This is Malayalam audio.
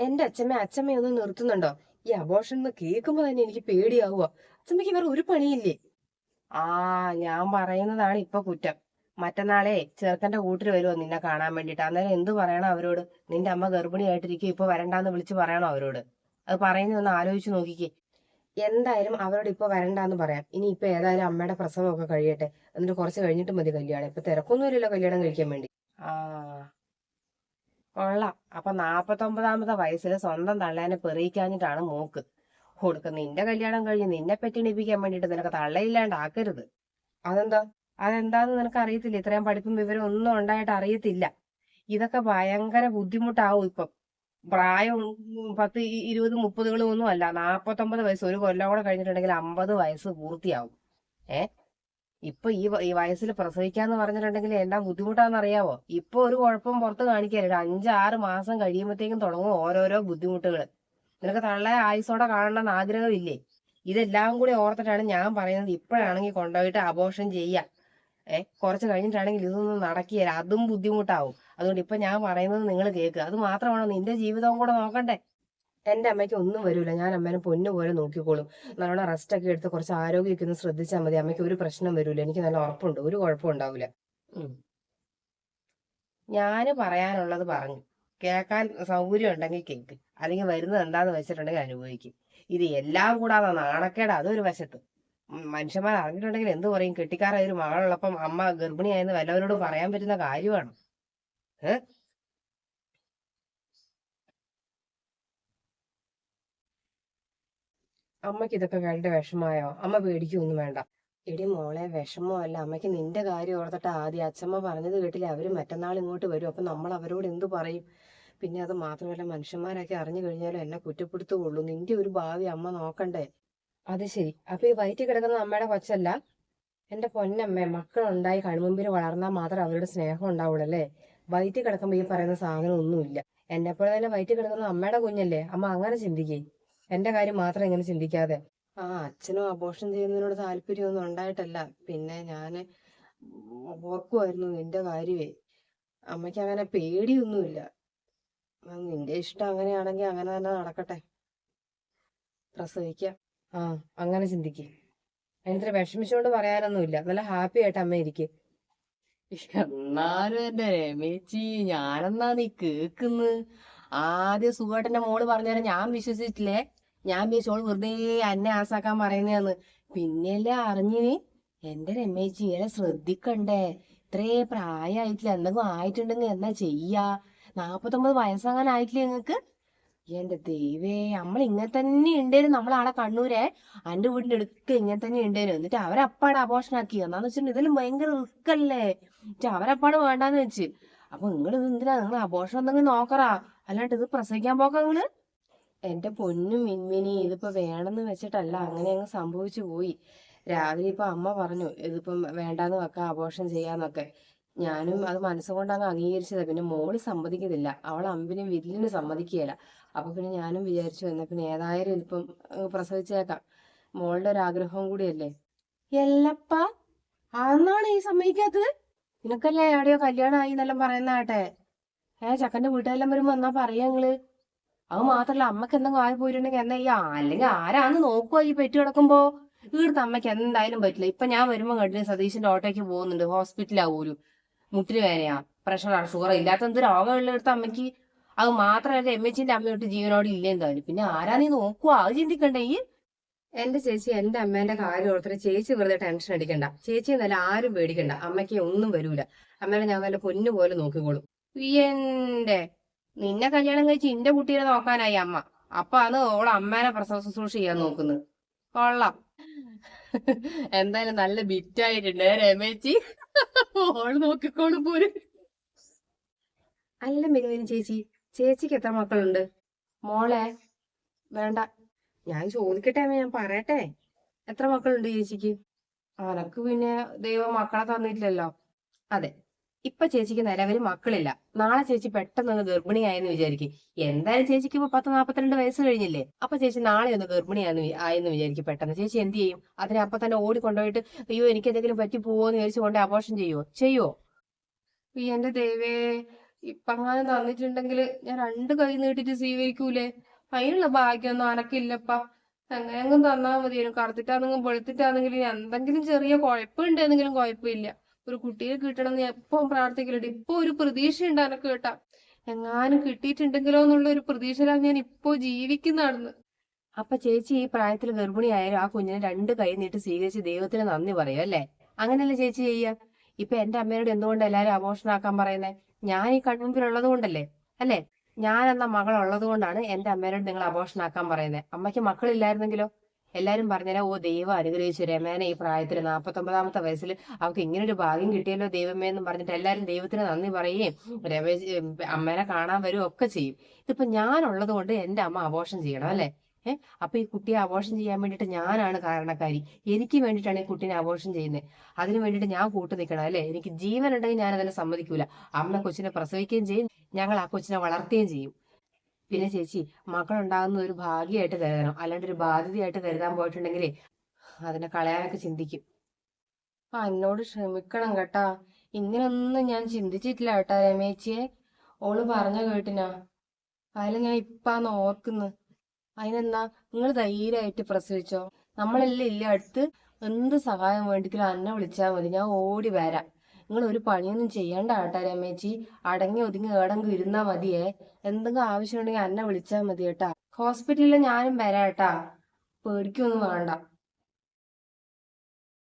എന്റെ അച്ഛമ്മ അച്ഛമ്മ ഒന്ന് നിർത്തുന്നുണ്ടോ? ഈ അബോഷൻ എന്ന് കേൾക്കുമ്പോ തന്നെ എനിക്ക് പേടിയാവുക അച്ഛമ്മക്ക് വേറെ ഒരു പണിയില്ലേ? ആ ഞാൻ പറയുന്നതാണ് ഇപ്പൊ കുറ്റം. മറ്റന്നാളെ ചെറുക്കന്റെ കൂട്ടിൽ വരുമോ നിന്നെ കാണാൻ വേണ്ടിട്ട് അന്നേരം എന്ത് പറയണം അവരോട്? നിന്റെ അമ്മ ഗർഭിണിയായിട്ടിരിക്കും ഇപ്പൊ വരണ്ടാന്ന് വിളിച്ചു പറയണോ അവരോട്? അത് പറയുന്നതൊന്ന് ആലോചിച്ച് നോക്കിക്കേ. എന്തായാലും അവരോട് ഇപ്പൊ വരണ്ടാന്ന് പറയാം. ഇനി ഇപ്പൊ ഏതായാലും അമ്മയുടെ പ്രസവമൊക്കെ കഴിയട്ടെ. എന്നിട്ട് കുറച്ച് കഴിഞ്ഞിട്ട് മതി കല്യാണം. ഇപ്പൊ തിരക്കൊന്നുമില്ലല്ലോ കല്യാണം കഴിക്കാൻ വേണ്ടി. ആ. കൊള്ളാം. അപ്പൊ നാപ്പത്തൊമ്പതാമത്തെ വയസ്സിൽ സ്വന്തം തള്ളേനെ പെറിയിക്കാഞ്ഞിട്ടാണ് മൂക്ക്. കൊടുക്ക നിന്റെ കല്യാണം കഴിഞ്ഞ് നിന്നെ പെറ്റിണിപ്പിക്കാൻ വേണ്ടിട്ട് നിനക്ക് തള്ളയില്ലാണ്ടാക്കരുത് അതെന്താ? അതെന്താന്ന് നിനക്ക് അറിയത്തില്ല? ഇത്രയും പഠിപ്പും വിവരം ഒന്നും ഉണ്ടായിട്ട് അറിയത്തില്ല. ഇതൊക്കെ ഭയങ്കര ബുദ്ധിമുട്ടാവും ഇപ്പം. പ്രായം പത്ത് ഇരുപത് മുപ്പതുകളും ഒന്നും അല്ല. നാപ്പത്തൊമ്പത് വയസ്സ് ഒരു കൊല്ലം കൂടെ കഴിഞ്ഞിട്ടുണ്ടെങ്കിൽ അമ്പത് വയസ്സ് പൂർത്തിയാവും. ഏ? ഇപ്പൊ ഈ ഈ വയസ്സിൽ പ്രസവിക്കാന്ന് പറഞ്ഞിട്ടുണ്ടെങ്കിൽ എന്നാ ബുദ്ധിമുട്ടാന്ന് അറിയാവോ ഇപ്പൊ ഒരു കുഴപ്പം പുറത്ത് കാണിക്കരുത്. അഞ്ചാറ് മാസം കഴിയുമ്പോഴത്തേക്കും തുടങ്ങും ഓരോരോ ബുദ്ധിമുട്ടുകൾ നിനക്ക് തള്ളെ ആയുസോടെ കാണണമെന്ന് ആഗ്രഹമില്ലേ? ഇതെല്ലാം കൂടി ഓർത്തിട്ടാണ് ഞാൻ പറയുന്നത്. ഇപ്പോഴാണെങ്കിൽ കൊണ്ടുപോയിട്ട് ആഘോഷം ചെയ്യാം. ഏഹ് കുറച്ച് കഴിഞ്ഞിട്ടാണെങ്കിൽ ഇതൊന്നും നടക്കില്ല അതും ബുദ്ധിമുട്ടാവും. അതുകൊണ്ട് ഇപ്പൊ ഞാൻ പറയുന്നത് നിങ്ങൾ കേൾക്കുക അത് മാത്രമാണോ നിന്റെ ജീവിതവും കൂടെ നോക്കണ്ടേ? എന്റെ അമ്മയ്ക്ക് ഒന്നും വരില്ല ഞാൻ അമ്മേനെ പൊന്നു പോലെ നോക്കിക്കോളും. നല്ലോണം റെസ്റ്റ് ഒക്കെ എടുത്ത് കുറച്ച് ആരോഗ്യമൊക്കെ ഒന്ന് ശ്രദ്ധിച്ചാൽ മതി. അമ്മയ്ക്ക് ഒരു പ്രശ്നം വരില്ല എനിക്ക് നല്ല ഉറപ്പുണ്ട്. ഒരു കുഴപ്പം ഉണ്ടാവില്ല ഞാൻ പറയാനുള്ളത് പറഞ്ഞു. കേൾക്കാൻ സൗകര്യം ഉണ്ടെങ്കിൽ കേൾക്ക് അല്ലെങ്കിൽ വരുന്നത് എന്താന്ന് വെച്ചിട്ടുണ്ടെങ്കിൽ അനുഭവിക്കും. ഇത് എല്ലാം കൂടാതെ നാണക്കേട്. അതൊരു വശത്ത്. മനുഷ്യന്മാർ അറിഞ്ഞിട്ടുണ്ടെങ്കിൽ എന്ത് പറയും? കെട്ടിക്കാറായ ഒരു മകളുള്ളപ്പം അമ്മ ഗർഭിണിയായെന്ന് വല്ലവരോട് പറയാൻ പറ്റുന്ന കാര്യമാണ്. ഏ അമ്മയ്ക്ക് ഇതൊക്കെ കേട്ടിട്ട് വിഷമായോ അമ്മ പേടിക്കൊന്നും വേണ്ട. എടി മോളെ വിഷമോ അല്ല അമ്മയ്ക്ക് നിന്റെ കാര്യം ഓർത്തിട്ട് ആദ്യം അച്ഛമ്മ പറഞ്ഞത് കേട്ടില്ല? അവർ മറ്റന്നാൾ ഇങ്ങോട്ട് വരും. അപ്പൊ നമ്മൾ അവരോട് എന്തു പറയും? പിന്നെ അത് മാത്രമല്ല മനുഷ്യന്മാരൊക്കെ അറിഞ്ഞു കഴിഞ്ഞാലും എന്നെ കുറ്റപ്പെടുത്തുകയുള്ളൂ. നിന്റെ ഒരു ഭാവി അമ്മ നോക്കണ്ടേ? അത് ശരി. അപ്പൊ ഈ വയറ്റിൽ കിടക്കുന്ന അമ്മയുടെ കൊച്ചല്ല? എന്റെ പൊന്നമ്മ മക്കളുണ്ടായി കൺമുമ്പിൽ വളർന്നാൽ മാത്രം അവരുടെ സ്നേഹം ഉണ്ടാവുള്ളൂ അല്ലേ? വയറ്റിൽ കിടക്കുമ്പോ ഈ പറയുന്ന സാധനം ഒന്നുമില്ല എന്നെപ്പോലെ തന്നെ വയറ്റിൽ കിടക്കുന്ന അമ്മയുടെ കുഞ്ഞല്ലേ? അമ്മ അങ്ങനെ ചിന്തിക്കേ. എന്റെ കാര്യം മാത്രം ഇങ്ങനെ ചിന്തിക്കാതെ. ആ അച്ഛനും അബോർഷൻ ചെയ്യുന്നതിനോട് താല്പര്യമൊന്നും ഉണ്ടായിട്ടല്ല. പിന്നെ ഞാൻ ഓർക്കുമായിരുന്നു നിന്റെ കാര്യമേ. അമ്മയ്ക്ക് അങ്ങനെ പേടിയൊന്നുമില്ല. നിന്റെ ഇഷ്ടം അങ്ങനെയാണെങ്കിൽ അങ്ങനെ തന്നെ നടക്കട്ടെ. പ്രസവിക്ക. ആ അങ്ങനെ ചിന്തിക്ക്. അതിനിത്ര വിഷമിച്ചുകൊണ്ട് പറയാനൊന്നുമില്ല. നല്ല ഹാപ്പി ആയിട്ട് അമ്മ ഇരിക്ക്. എന്നാലും എന്റെ രമേച്ചി ഞാനെന്നാ നീ കേക്കുന്ന് ആദ്യം സുഖേട്ടന്റെ മോൾ പറഞ്ഞാലും ഞാൻ വിശ്വസിച്ചിട്ടില്ലേ? ഞാൻ വിശ്വസിച്ചോൾ വെറുതെ എന്നെ ആസാക്കാൻ പറയുന്നതെന്ന് പിന്നെയല്ലേ അറിഞ്ഞിന് എന്റെ രമേച്ചി ഇങ്ങനെ ശ്രദ്ധിക്കണ്ടേ? ഇത്രേ പ്രായമായിട്ടില്ല എന്തെങ്കിലും ആയിട്ടുണ്ടെങ്കിൽ എന്നാ ചെയ്യാ? നാപ്പത്തൊമ്പത് വയസ്സാകാൻ ആയിട്ടില്ല നിങ്ങക്ക് എന്റെ ദൈവേ നമ്മൾ ഇങ്ങനെ തന്നെ ഉണ്ടേനും നമ്മളാളെ കണ്ണൂരെ. അന്റെ വീടിന്റെ അടുക്ക ഇങ്ങനെ തന്നെ ഉണ്ടേനും എന്നിട്ട് അവരപ്പാടെ അപോഷനാക്കി എന്നാന്ന് വെച്ചിട്ടുണ്ടെങ്കിൽ ഇതിലും ഭയങ്കര റിസ്ക് അല്ലേ? എന്നിട്ട് അവരപ്പാട് വേണ്ടാന്ന് വെച്ച്. അപ്പൊ നിങ്ങൾ എന്തിനാ നിങ്ങൾ അപോഷണം എന്തെങ്കിലും നോക്കറാ? അല്ലാണ്ട് ഇത് പ്രസവിക്കാൻ പോക്കാ നിങ്ങൾ എന്റെ പൊന്നും മിൻമിനി ഇതിപ്പോ വേണമെന്ന് വെച്ചിട്ടല്ല അങ്ങനെ അങ്ങ് സംഭവിച്ചു പോയി. രാവിലെ ഇപ്പൊ അമ്മ പറഞ്ഞു ഇതിപ്പം വേണ്ടാന്ന് വെക്കാം അപോഷം ചെയ്യാന്നൊക്കെ. ഞാനും അത് മനസ്സുകൊണ്ട് അംഗീകരിച്ചതാ. പിന്നെ മോൾ സമ്മതിക്കുന്നില്ല അവൾ അമ്പിനും വില്ലിനും സമ്മതിക്കുകയില്ല. അപ്പൊ പിന്നെ ഞാനും വിചാരിച്ചു എന്നാ പിന്നെ ഏതായാലും ഇതിപ്പം പ്രസവിച്ചേക്കാം. മോളുടെ ഒരു ആഗ്രഹവും കൂടിയല്ലേ? എല്ലപ്പ അന്നാണ് ഈ സമ്മതിക്കാത്തത്? നിനക്കല്ലേ എവിടെയോ കല്യാണം ആയി എന്നെല്ലാം പറയുന്ന കേട്ടെ? ഏ ചക്കന്റെ വീട്ടുകാരെല്ലാം വരുമ്പോ എന്നാ പറയാ നിങ്ങൾ അത് മാത്രല്ല അമ്മയ്ക്ക് എന്തെങ്കിലും ആയി പോയിട്ടുണ്ടെങ്കിൽ എന്നാ ഈ അല്ലെങ്കിൽ ആരാന്ന് നോക്കുവാ ഈ പെറ്റ് കിടക്കുമ്പോ. ഇവിടുത്തെ അമ്മയ്ക്ക് എന്തായാലും പറ്റില്ല. ഇപ്പൊ ഞാൻ വരുമ്പോ കണ്ടിന് സതീഷിന്റെ ഓട്ടോയ്ക്ക് പോകുന്നുണ്ട്. ഹോസ്പിറ്റലാ പോലും. മുട്ടിന് വേനയാ പ്രഷറാണ് ഷുഗർ ഇല്ലാത്ത എന്ത് രോഗമുള്ള ഇവിടുത്തെ അമ്മയ്ക്ക് അത് മാത്രമല്ല എമ്മച്ചിന്റെ അമ്മയോട്ട് ജീവനോട് ഇല്ല എന്തായാലും. പിന്നെ ആരാ നീ നോക്കുവാ? അത് ചിന്തിക്കണ്ടേ ഈ? എന്റെ ചേച്ചി എന്റെ അമ്മേന്റെ കാര്യം ഓർത്തിട്ട് ചേച്ചി വെറുതെ ടെൻഷൻ അടിക്കണ്ട. ചേച്ചി എന്നല്ല ആരും പേടിക്കണ്ട. അമ്മയ്ക്ക് ഒന്നും വരൂല. അമ്മേനെ ഞാൻ നല്ല പൊന്നു പോലെ നോക്കിക്കോളും. എന്റെ നിന്നെ കല്യാണം കഴിച്ച് ഇന്റെ കുട്ടീനെ നോക്കാനായി അമ്മ. അപ്പൊ അത് ഓളെ അമ്മേനെ പ്രസവ ശുശ്രൂഷ ചെയ്യാൻ നോക്കുന്നു കൊള്ളാം. എന്തായാലും നല്ല ബിറ്റ് ബിറ്റായിട്ടുണ്ട് രമേച്ചി? ഓൾ നോക്കിക്കോളും പോര്. അല്ല മിനുവിന് ചേച്ചി ചേച്ചിക്ക് എത്ര മക്കളുണ്ട്? മോളെ വേണ്ട. ഞാൻ ചോദിക്കട്ടെ അമ്മ ഞാൻ പറയട്ടെ. എത്ര മക്കളുണ്ട് ചേച്ചിക്ക്? അനക്ക് പിന്നെ ദൈവം മക്കളെ തന്നിട്ടില്ലല്ലോ. അതെ. ഇപ്പൊ ചേച്ചിക്ക് നിലവിൽ മക്കളില്ല. നാളെ ചേച്ചി പെട്ടെന്ന് ഗർഭിണിയായെന്ന് വിചാരിക്കും. എന്തായാലും ചേച്ചിക്ക് ഇപ്പൊ പത്ത് നാപ്പത്തിരണ്ട് വയസ്സ് കഴിഞ്ഞില്ലേ? അപ്പൊ ചേച്ചി നാളെ ഒന്ന് ഗർഭിണിയാന്ന് ആയെന്ന് വിചാരിക്കും പെട്ടെന്ന്. ചേച്ചി എന്ത് ചെയ്യും? അതിനെ അപ്പൊ തന്നെ ഓടിക്കൊണ്ടുപോയിട്ട് അയ്യോ എനിക്ക് എന്തെങ്കിലും പറ്റി പോവോന്ന് വിചാരിച്ചു കൊണ്ട് അബോർഷൻ ചെയ്യുവോ? ചെയ്യുവോ എന്റെ ദൈവേ ഇപ്പങ്ങാനും തന്നിട്ടുണ്ടെങ്കിൽ ഞാൻ രണ്ട് കൈ നീട്ടിട്ട് സ്വീകരിക്കൂലേ? അതിനുള്ള ഭാഗ്യമൊന്നും അനക്കില്ലപ്പ. എങ്ങനെയെങ്കിലും തന്നാ മതിയായിരുന്നു. കറുത്തിട്ടാണെങ്കിലും വെളുത്തിട്ടാണെങ്കിലും എന്തെങ്കിലും ചെറിയ കുഴപ്പമുണ്ടെന്നെങ്കിലും കുഴപ്പമില്ല. ഒരു കുട്ടിയെ കിട്ടണം എന്ന് എപ്പോഴും പ്രാർത്ഥിക്കലുണ്ട്? ഇപ്പൊ ഒരു പ്രതീക്ഷ ഉണ്ട് കേട്ടാ. എങ്ങാനും കിട്ടിയിട്ടുണ്ടെങ്കിലോ എന്നുള്ള ഒരു പ്രതീക്ഷയിലാണ് ഞാൻ ഇപ്പോ ജീവിക്കുന്നതാണെന്ന്. അപ്പൊ ചേച്ചി ഈ പ്രായത്തിൽ ഗർഭിണിയായാലും ആ കുഞ്ഞിനെ രണ്ട് കൈ നീട്ടി സ്വീകരിച്ച് ദൈവത്തിന് നന്ദി പറയും അല്ലേ? അങ്ങനെയല്ലേ ചേച്ചി ചെയ്യാ ഇപ്പൊ എന്റെ അമ്മയോട് എന്തുകൊണ്ട് എല്ലാരും അമോഷനാക്കാൻ പറയുന്നേ? ഞാൻ ഈ കൺമുമ്പിലുള്ളത് കൊണ്ടല്ലേ അല്ലേ? ഞാൻ എന്ന മകൾ ഉള്ളത് കൊണ്ടാണ് എന്റെ അമ്മയോട് നിങ്ങൾ ആക്കാൻ പറയുന്നത് അമ്മയ്ക്ക് മക്കളില്ലായിരുന്നെങ്കിലോ? എല്ലാരും പറഞ്ഞാൽ ഓ ദൈവം അനുഗ്രഹിച്ചു രമേനെ ഈ പ്രായത്തിൽ നാൽപ്പത്തൊമ്പതാമത്തെ വയസ്സിൽ അവർക്ക് ഇങ്ങനെ ഒരു ഭാഗ്യം കിട്ടിയല്ലോ ദൈവമേ എന്ന് പറഞ്ഞിട്ട് എല്ലാവരും ദൈവത്തിന് നന്ദി പറയുകയും രമേശ് അമ്മേനെ കാണാൻ വരും ഒക്കെ ചെയ്യും. ഇതിപ്പോ ഞാനുള്ളത് കൊണ്ട് എന്റെ അമ്മ ആഘോഷം ചെയ്യണം അല്ലേ? ഏഹ് അപ്പൊ ഈ കുട്ടിയെ ആഘോഷം ചെയ്യാൻ വേണ്ടിയിട്ട് ഞാനാണ് കാരണക്കാരി. എനിക്ക് വേണ്ടിയിട്ടാണ് ഈ കുട്ടീനെ ആഘോഷം ചെയ്യുന്നത് അതിന് വേണ്ടിയിട്ട് ഞാൻ കൂട്ടു നിൽക്കണം അല്ലേ? എനിക്ക് ജീവൻ ഉണ്ടെങ്കിൽ ഞാൻ അതിനെ സമ്മതിക്കൂല. അമ്മ കൊച്ചിനെ പ്രസവിക്കുകയും ചെയ്യും ഞങ്ങൾ ആ കൊച്ചിനെ വളർത്തുകയും ചെയ്യും. പിന്നെ ചേച്ചി മക്കളുണ്ടാകുന്ന ഒരു ഭാഗ്യമായിട്ട് കരുതണം. അല്ലാണ്ട് ഒരു ബാധ്യതയായിട്ട് കരുതാൻ പോയിട്ടുണ്ടെങ്കിലേ അതിനെ കളയാനൊക്കെ ചിന്തിക്കും. ആ എന്നോട് ക്ഷമിക്കണം കേട്ടാ. ഇങ്ങനൊന്നും ഞാൻ ചിന്തിച്ചിട്ടില്ല കേട്ടാ രമേച്ചിയെ ഓൾ പറഞ്ഞ കേട്ടിനാ. അതിൽ ഞാൻ ഇപ്പാന്ന് ഓർക്കുന്നു. അതിനെന്നാ നിങ്ങൾ ധൈര്യമായിട്ട് പ്രസവിച്ചോ? നമ്മളെല്ലാം ഇല്ല അടുത്ത് എന്ത് സഹായം വേണ്ടിക്കലും അന്നെ വിളിച്ചാൽ മതി. ഞാൻ ഓടി വരാം. നിങ്ങൾ ഒരു പണിയൊന്നും ചെയ്യണ്ട കേട്ടാ രമേച്ചി. അടങ്ങി ഒതുങ്ങി ഏടെങ്കിലും ഇരുന്നാ മതിയേ. എന്തെങ്കിലും ആവശ്യമുണ്ടെങ്കിൽ എന്നെ വിളിച്ചാൽ മതി കേട്ടാ. ഹോസ്പിറ്റലിൽ ഞാനും വരാം കേട്ടാ. പേടിക്കൊന്നും വേണ്ട.